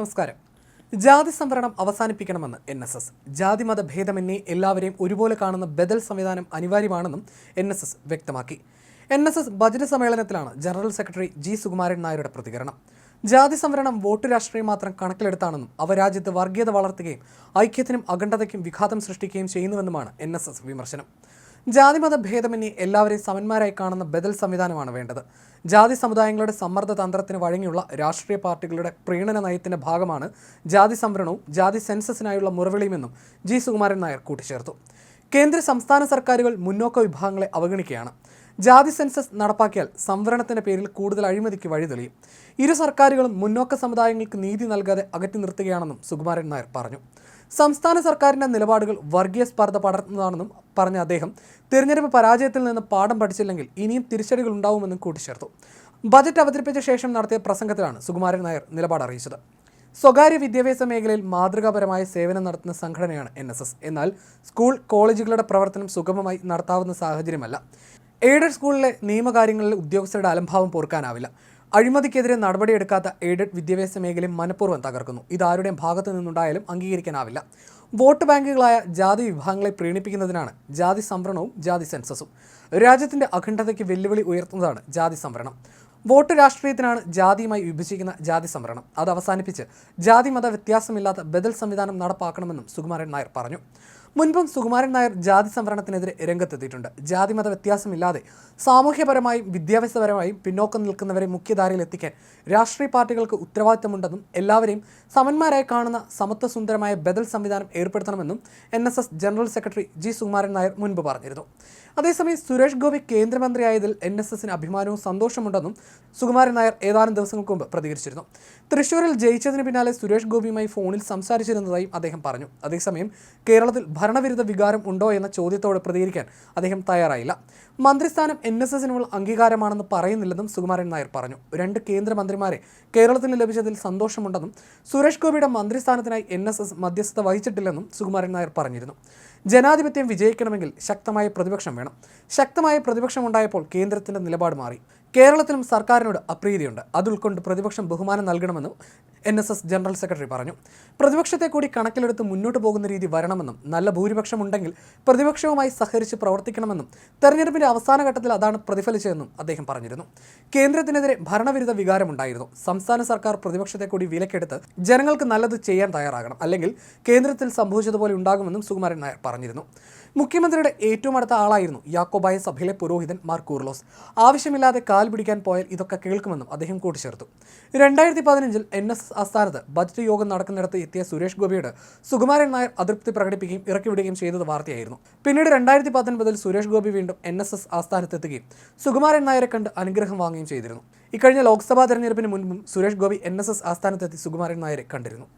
നമസ്കാരം. ജാതി സംവരണം അവസാനിപ്പിക്കണമെന്ന് എൻ എസ് എസ്. ജാതിമത ഭേദമന്യേ എല്ലാവരെയും ഒരുപോലെ കാണുന്ന ബദൽ സംവിധാനം അനിവാര്യമാണെന്നും എൻ എസ് എസ് വ്യക്തമാക്കി. എൻ എസ് എസ് ബജറ്റ് സമ്മേളനത്തിലാണ് ജനറൽ സെക്രട്ടറി ജി സുകുമാരൻ നായരുടെ പ്രതികരണം. ജാതി സംവരണം വോട്ട് രാഷ്ട്രീയം മാത്രം കണക്കിലെടുത്താണെന്നും അവ രാജ്യത്ത് വർഗീയത വളർത്തുകയും ഐക്യത്തിനും അഖണ്ഡതയ്ക്കും വിഘാതം സൃഷ്ടിക്കുകയും ചെയ്യുന്നുവെന്നുമാണ് എൻ വിമർശനം. ജാതിമത ഭേദമന്യേ എല്ലാവരെയും സമന്മാരായി കാണുന്ന ബദൽ സംവിധാനമാണ് വേണ്ടത്. ജാതി സമുദായങ്ങളുടെ സമ്മർദ്ദ തന്ത്രത്തിന് വഴങ്ങിയുള്ള രാഷ്ട്രീയ പാർട്ടികളുടെ പ്രീണന നയത്തിന്റെ ഭാഗമാണ് ജാതി സംവരണവും ജാതി സെൻസസിനായുള്ള മുറവിളിയുമെന്നും ജി സുകുമാരൻ നായർ കൂട്ടിച്ചേർത്തു. കേന്ദ്ര സംസ്ഥാന സർക്കാരുകൾ മുന്നോക്ക വിഭാഗങ്ങളെ അവഗണിക്കുകയാണ്. ജാതി സെൻസസ് നടപ്പാക്കിയാൽ സംവരണത്തിന്റെ പേരിൽ കൂടുതൽ അഴിമതിക്ക് വഴിതെളിയും. ഇരു സർക്കാരുകളും മുന്നോക്ക സമുദായങ്ങൾക്ക് നീതി നൽകാതെ അകറ്റി നിർത്തുകയാണെന്നും സുകുമാരൻ നായർ പറഞ്ഞു. സംസ്ഥാന സർക്കാരിന്റെ നിലപാടുകൾ വർഗീയ സ്പർദ്ധ പടർന്നതാണെന്നും പറഞ്ഞ അദ്ദേഹം തിരഞ്ഞെടുപ്പ് പരാജയത്തിൽ നിന്ന് പാഠം പഠിച്ചില്ലെങ്കിൽ ഇനിയും തിരിച്ചടികൾ ഉണ്ടാവുമെന്നും കൂട്ടിച്ചേർത്തു. ബജറ്റ് അവതരിപ്പിച്ച ശേഷം നടത്തിയ പ്രസംഗത്തിലാണ് സുകുമാരൻ നായർ നിലപാട് അറിയിച്ചത്. സ്വകാര്യ വിദ്യാഭ്യാസ മേഖലയിൽ മാതൃകാപരമായ സേവനം നടത്തുന്ന സംഘടനയാണ് എൻ എന്നാൽ സ്കൂൾ കോളേജുകളുടെ പ്രവർത്തനം സുഗമമായി നടത്താവുന്ന സാഹചര്യമല്ല. എയ്ഡഡ് സ്കൂളിലെ നിയമകാര്യങ്ങളിൽ ഉദ്യോഗസ്ഥരുടെ അലംഭാവം പോർക്കാനാവില്ല അഴിമതിക്കെതിരെ നടപടിയെടുക്കാത്ത എയ്ഡഡ് വിദ്യാഭ്യാസ മേഖലയും മനഃപൂർവം തകർക്കുന്നു. ഇതാരുടെയും ഭാഗത്തു നിന്നുണ്ടായാലും അംഗീകരിക്കാനാവില്ല. വോട്ട് ബാങ്കുകളായ ജാതി വിഭാഗങ്ങളെ പ്രീണിപ്പിക്കുന്നതിനാണ് ജാതി സംവരണവും ജാതി സെൻസസും. രാജ്യത്തിന്റെ അഖണ്ഡതയ്ക്ക് വെല്ലുവിളി ഉയർത്തുന്നതാണ് ജാതി സംവരണം. വോട്ട് രാഷ്ട്രീയത്തിനാണ് ജാതിയുമായി വിഭജിക്കുന്ന ജാതി സംവരണം. അത് അവസാനിപ്പിച്ച് ജാതി മത വ്യത്യാസമില്ലാത്ത ബദൽ സംവിധാനം നടപ്പാക്കണമെന്നും സുകുമാരൻ നായർ പറഞ്ഞു. മുൻപും സുകുമാരൻ നായർ ജാതി സംവരണത്തിനെതിരെ രംഗത്തെത്തിയിട്ടുണ്ട്. ജാതിമത വ്യത്യാസമില്ലാതെ സാമൂഹ്യപരമായും വിദ്യാഭ്യാസപരമായും പിന്നോക്കം നിൽക്കുന്നവരെ മുഖ്യധാരയിൽ എത്തിക്കാൻ രാഷ്ട്രീയ പാർട്ടികൾക്ക് ഉത്തരവാദിത്തമുണ്ടെന്നും എല്ലാവരെയും സമന്മാരായി കാണുന്ന സമത്വസുന്ദരമായ ബദൽ സംവിധാനം ഏർപ്പെടുത്തണമെന്നും N general secretary G Sukumaran Nair മുൻപ് പറഞ്ഞിരുന്നു. അതേസമയം സുരേഷ് ഗോപി കേന്ദ്രമന്ത്രിയായതിൽ എൻ എസ് എസിന് അഭിമാനവും സന്തോഷമുണ്ടെന്നും സുകുമാരൻ നായർ ഏതാനും ദിവസങ്ങൾക്ക് മുമ്പ് പ്രതികരിച്ചിരുന്നു. തൃശൂരിൽ ജയിച്ചതിന് പിന്നാലെ സുരേഷ് ഗോപിയുമായി ഫോണിൽ സംസാരിച്ചിരുന്നതായും അദ്ദേഹം പറഞ്ഞു. അതേസമയം കേരളത്തിൽ ഭരണവിരുദ്ധ വികാരം ഉണ്ടോ എന്ന ചോദ്യത്തോട് പ്രതികരിക്കാൻ അദ്ദേഹം തയ്യാറായില്ല. മന്ത്രിസ്ഥാനം എൻ എസ് എസിനുള്ള അംഗീകാരമാണെന്ന് പറയുന്നില്ലെന്നും സുകുമാരൻ നായർ പറഞ്ഞു. രണ്ട് കേന്ദ്രമന്ത്രിമാരെ കേരളത്തിന് ലഭിച്ചതിൽ സന്തോഷമുണ്ടെന്നും സുരേഷ് ഗോപിയുടെ മന്ത്രിസ്ഥാനത്തിനായി എൻ എസ് എസ് മധ്യസ്ഥത വഹിച്ചിട്ടില്ലെന്നും സുകുമാരൻ നായർ പറഞ്ഞിരുന്നു. ജനാധിപത്യം വിജയിക്കണമെങ്കിൽ ശക്തമായ പ്രതിപക്ഷം വേണം. ശക്തമായ പ്രതിപക്ഷമുണ്ടായപ്പോൾ കേന്ദ്രത്തിന്റെ നിലപാട് മാറി. കേരളത്തിലും സർക്കാരിനോട് അപ്രീതിയുണ്ട്. അത് ഉൾക്കൊണ്ട് പ്രതിപക്ഷം ബഹുമാനം നൽകണമെന്നും N S S general secretary പറഞ്ഞു. പ്രതിപക്ഷത്തെ കൂടി കണക്കിലെടുത്ത് മുന്നോട്ട് പോകുന്ന രീതി വരണമെന്നും നല്ല ഭൂരിപക്ഷം ഉണ്ടെങ്കിൽ പ്രതിപക്ഷവുമായി സഹകരിച്ച് പ്രവർത്തിക്കണമെന്നും തെരഞ്ഞെടുപ്പിന്റെ അവസാന ഘട്ടത്തിൽ അതാണ് പ്രതിഫലിച്ചതെന്നും അദ്ദേഹം പറഞ്ഞിരുന്നു. കേന്ദ്രത്തിനെതിരെ ഭരണവിരുദ്ധ വികാരമുണ്ടായിരുന്നു സംസ്ഥാന സർക്കാർ പ്രതിപക്ഷത്തെ കൂടി വിലക്കെടുത്ത് ജനങ്ങൾക്ക് നല്ലത് ചെയ്യാൻ തയ്യാറാകണം. അല്ലെങ്കിൽ കേന്ദ്രത്തിൽ സംഭവിച്ചതുപോലെ ഉണ്ടാകുമെന്നും സുകുമാരൻ നായർ പറഞ്ഞിരുന്നു. മുഖ്യമന്ത്രിയുടെ ഏറ്റവും അടുത്ത ആളായിരുന്നു യാക്കോബായ സഭയിലെ പുരോഹിതൻ മാർ കൂർലോസ് ആവശ്യമില്ലാതെ കാൽ പിടിക്കാൻ പോയാൽ ഇതൊക്കെ കേൾക്കുമെന്നും അദ്ദേഹം കൂട്ടിച്ചേർത്തു. രണ്ടായിരത്തി പതിനഞ്ചിൽ എൻ എസ് എസ് ആസ്ഥാനത്ത് ബജറ്റ് യോഗം നടക്കുന്നിടത്ത് എത്തിയ സുരേഷ് ഗോപിയോട് സുകുമാരൻ നായർ അതൃപ്തി പ്രകടിപ്പിക്കുകയും ഇറക്കിവിടുകയും ചെയ്തത് വാർത്തയായിരുന്നു. പിന്നീട് രണ്ടായിരത്തി പത്തൊൻപതിൽ സുരേഷ് ഗോപി വീണ്ടും എൻ എസ് എസ് ആസ്ഥാനത്തെത്തുകയും സുകുമാരൻ നായരെ കണ്ട് അനുഗ്രഹം വാങ്ങുകയും ചെയ്തിരുന്നു. ഇക്കഴിഞ്ഞ ലോക്സഭാ തെരഞ്ഞെടുപ്പിന് മുൻപും Suresh Gopi N S S ആസ്ഥാനത്തെത്തി Sukumaran നായരെ കണ്ടിരുന്നു.